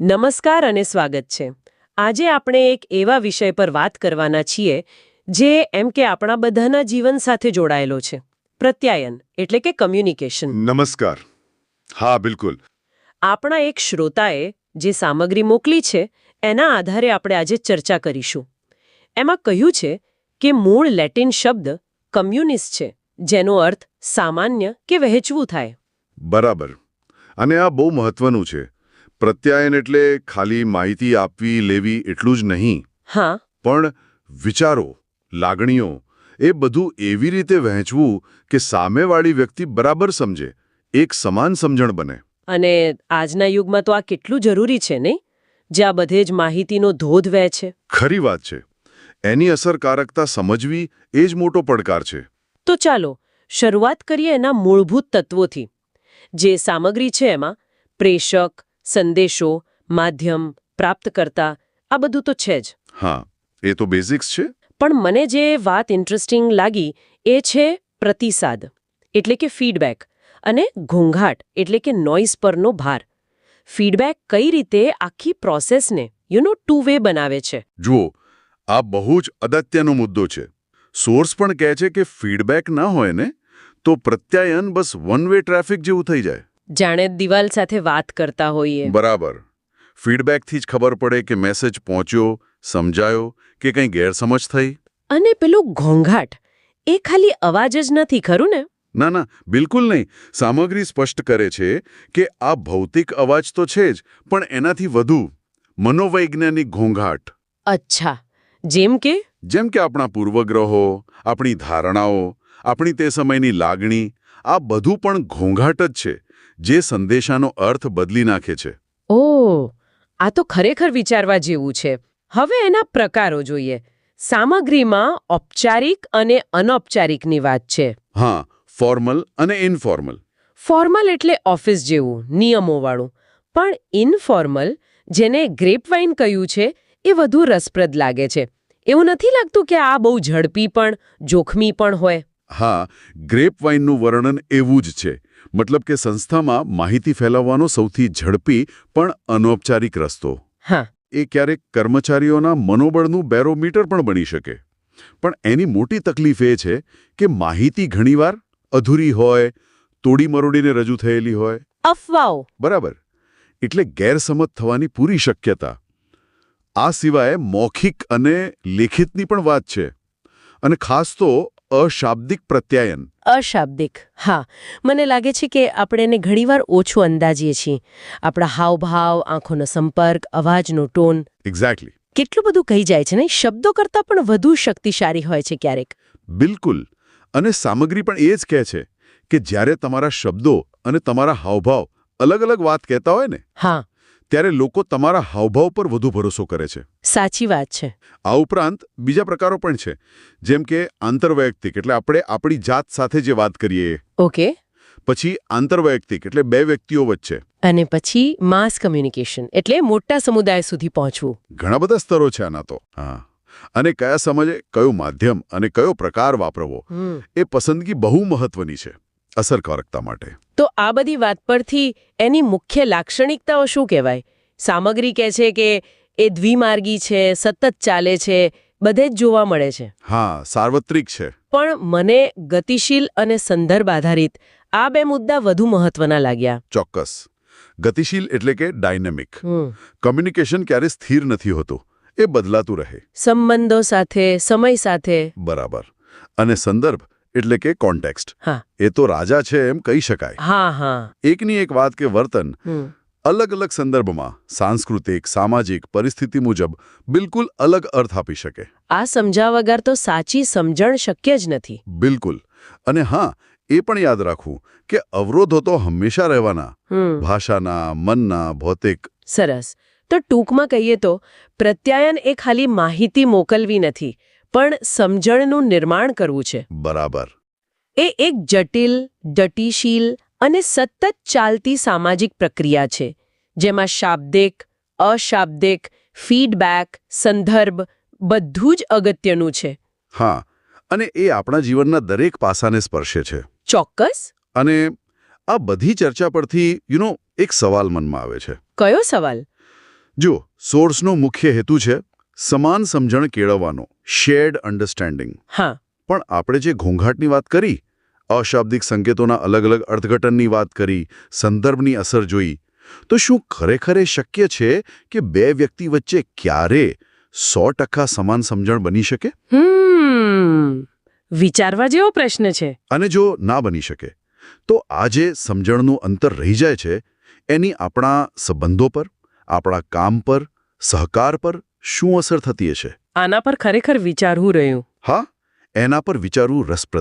નમસ્કાર અને સ્વાગત છે. આજે આપણે એક એવા વિષય પર વાત કરવાના છીએ જે એમ કે આપણા બધાના જીવન સાથે જોડાયેલો છે. પ્રત્યાયન એટલે કે કમ્યુનિકેશન નમસ્કાર. હા બિલકુલ. આપણા એક શ્રોતાએ જે સામગ્રી મોકલી છે એના આધારે આપણે આજે ચર્ચા કરીશું. એમાં કહ્યું છે કે મૂળ લેટિન શબ્દ કમ્યુનિસ્ટ છે જેનો અર્થ સામાન્ય કે વહેંચવું થાય. બરાબર. અને આ બહુ મહત્વનું છે. પ્રત્યાયન એટલે ખાલી માહિતી આપવી લેવી એટલું જ નહીં. હા. પણ વિચારો લાગણીઓ એ બધું એવી રીતે વહેંચવું કે સામેવાળી વ્યક્તિ બરાબર સમજે એક સમાન સમજણ બને. અને આજના યુગમાં તો આ કેટલું જરૂરી છે નહીં? જ્યાં બધે જ માહિતીનો ધોધ વહે છે. ખરી વાત છે. એની અસરકારકતા સમજવી એ જ મોટો પડકાર છે. તો ચાલો શરૂઆત કરીએ એના મૂળભૂત તત્વોથી. જે સામગ્રી છે એમાં પ્રેષક સંદેશો માધ્યમ પ્રાપ્તકર્તા આ બધું તો છે જ. હા એ તો બેઝિક્સ છે. પણ મને જે વાત ઇન્ટરેસ્ટિંગ લાગી એ છે પ્રતિસાદ એટલે કે ફીડબેક અને ઘોંઘાટ એટલે કે નોઇઝ પરનો ભાર. ફીડબેક કઈ રીતે આખી પ્રોસેસને યુ નો ટુ વે બનાવે છે. જુઓ આ બહુ જ અગત્યનો મુદ્દો છે. સોર્સ પણ કહે છે કે ફીડબેક ના હોય ને તો પ્રત્યાયન બસ વન વે ટ્રાફિક જેવું થઈ જાય. જાણે દિવાલ સાથે વાત કરતા હોઈએ. બરાબર. ફીડબેકથી જ ખબર પડે કે મેસેજ પહોંચ્યો સમજાયો કે કંઈ ગેરસમજ થઈ? અને પેલું ઘોંઘાટ એ ખાલી અવાજ જ નથી ખરું ને? ના ના બિલકુલ નહીં. સામગ્રી સ્પષ્ટ કરે છે કે આ ભૌતિક અવાજ તો છે જ પણ એનાથી વધુ. મનોવૈજ્ઞાનિક ઘોંઘાટ. અચ્છા. જેમ કે? જેમ કે આપણા પૂર્વગ્રહો આપણી ધારણાઓ આપણી તે સમયની લાગણી આ બધું પણ ઘોંઘાટ જ છે જે સંદેશાનો અર્થ બદલી નાખે છે. ઓ આ તો ખરેખર વિચારવા જેવું છે. હવે એના પ્રકારો જોઈએ. સામગ્રીમાં ઔપચારિક અને અનૌપચારિકની વાત છે. હા ફોર્મલ અને ઇનફોર્મલ. ફોર્મલ એટલે ઓફિસ જેવું નિયમોવાળું. પણ ઇનફોર્મલ જેને ગ્રેપવાઇન કહ્યું છે એ વધુ રસપ્રદ લાગે છે. એવું નથી લાગતું કે આ બહુ ઝડપી પણ જોખમી પણ હોય. હા ગ્રેપ વાઇનનું વર્ણન એવું જ છે. મતલબ કે સંસ્થામાં માહિતી ફેલાવવાનો સૌથી ઝડપી પણ અનૌપચારિક રસ્તો. હા. એ ક્યારેક કર્મચારીઓના મનોબળનું બેરોમીટર પણ બની શકે. પણ એની મોટી તકલીફ એ છે કે માહિતી ઘણીવાર અધૂરી હોય તોડી મરોડીને રજૂ થયેલી હોય. અફવાઓ. બરાબર. એટલે ગેરસમજ થવાની પૂરી શક્યતા. આ સિવાય મૌખિક અને લેખિતની પણ વાત છે. અને ખાસ તો અશાબ્દિક પ્રત્યાયન. અશાબ્દિક. હા. મને લાગે છે કે આપણે એને ઘણીવાર ઓછું અંદાજીએ છીએ. આપણા હાવભાવ આંખોનો સંપર્ક અવાજનો ટોન. એક્ઝેક્ટલી કેટલું બધું કહી જાય છે ને? શબ્દો કરતાં પણ વધુ શક્તિશાળી હોય છે ક્યારેક. બિલકુલ. અને સામગ્રી પણ એ જ કહે છે કે જ્યારે તમારા શબ્દો અને તમારા હાવભાવ અલગ અલગ વાત કહેતા હોય ને હા. ત્યારે લોકો તમારા હાવભાવ પર વધુ ભરોસો કરે છે. સાચી વાત છે. આ ઉપરાંત બીજા પ્રકારો પણ છે જેમ કે આંતરવૈયક્તિક એટલે આપણે આપણી જાત સાથે જે વાત કરીએ. ઓકે. પછી આંતરવૈયક્તિક એટલે બે વ્યક્તિઓ વચ્ચે. અને પછી માસ કમ્યુનિકેશન એટલે મોટા સમુદાય સુધી પહોંચવું. ઘણા બધા સ્તરો છે આના તો. હા. અને કયા સમયે કયો માધ્યમ અને કયો પ્રકાર વાપરવો. એ પસંદગી બહુ મહત્વની છે. અસરકારકતા માટે. તો આ બધી વાત પરથી એની મુખ્ય લાક્ષણિકતાઓ શું કહેવાય? સામગ્રી કહે છે કે એ દ્વિમાર્ગી છે સતત ચાલે છે બધે જ જોવા મળે છે. હા સાર્વત્રિક છે. પણ મને ગતિશીલ અને સંદર્ભ આધારિત આ બે મુદ્દા વધુ મહત્વના લાગ્યા. ચોક્કસ. ગતિશીલ એટલે કે ડાયનેમિક. કમ્યુનિકેશન ક્યારે સ્થિર નથી હોતું. એ બદલાતું રહે. સંબંધો સાથે સમય સાથે. બરાબર. અને સંદર્ભ એટલે કે કોન્ટેક્સ્ટ એ તો રાજા છે એમ કહી શકાય. એકની એક વાત કે વર્તન અલગ અલગ સંદર્ભમાં સાંસ્કૃતિક સામાજિક પરિસ્થિતિ મુજબ બિલકુલ અલગ અર્થ આપી શકે. આ સમજા વગર તો સાચી સમજણ શક્ય જ નથી. બિલકુલ. અને હા એ પણ યાદ રાખવું કે અવરોધો તો હંમેશા રહેવાના. ભાષાના મનના ભૌતિક. સરસ. તો ટૂંકમાં કહીએ તો પ્રત્યાયન એ ખાલી માહિતી મોકલવી નથી. પણ સમજણનું નિર્માણ કરવું છે. બરાબર. એ એક જટિલ ડટીશીલ અને સતત ચાલતી સામાજિક પ્રક્રિયા છે જેમાં શાબ્દિક અશાબ્દિક ફીડબેક સંદર્ભ બધું જ અગત્યનું છે. હા અને એ આપણા જીવનના દરેક પાસાને સ્પર્શે છે. ચોક્કસ? અને આ બધી ચર્ચા પરથી યુ નો એક સવાલ મનમાં આવે છે. કયો સવાલ? જો સોર્સનો મુખ્ય હેતુ છે સમાન સમજણ કેળવવાનો શેર્ડ અન્ડરસ્ટેન્ડિંગ હા. પણ આપણે જે ઘોંઘાટની વાત કરી અશાબ્દિક સંકેતોના અલગ અલગ અર્થઘટનની વાત કરી સંદર્ભની અસર જોઈ તો શું ખરેખર શક્ય છે કે બે વ્યક્તિ વચ્ચે ક્યારે સો ટકા સમાન સમજણ બની શકે? વિચારવા જેવો પ્રશ્ન છે. અને જો ના બની શકે તો આ જે સમજણનું અંતર રહી જાય છે એની આપણા સંબંધો પર આપણા કામ પર સહકાર પર શું અસર થતી હશે? આના પર ખરેખર વિચારવું રહ્યું. હા એના પર વિચારવું રસપ્રદ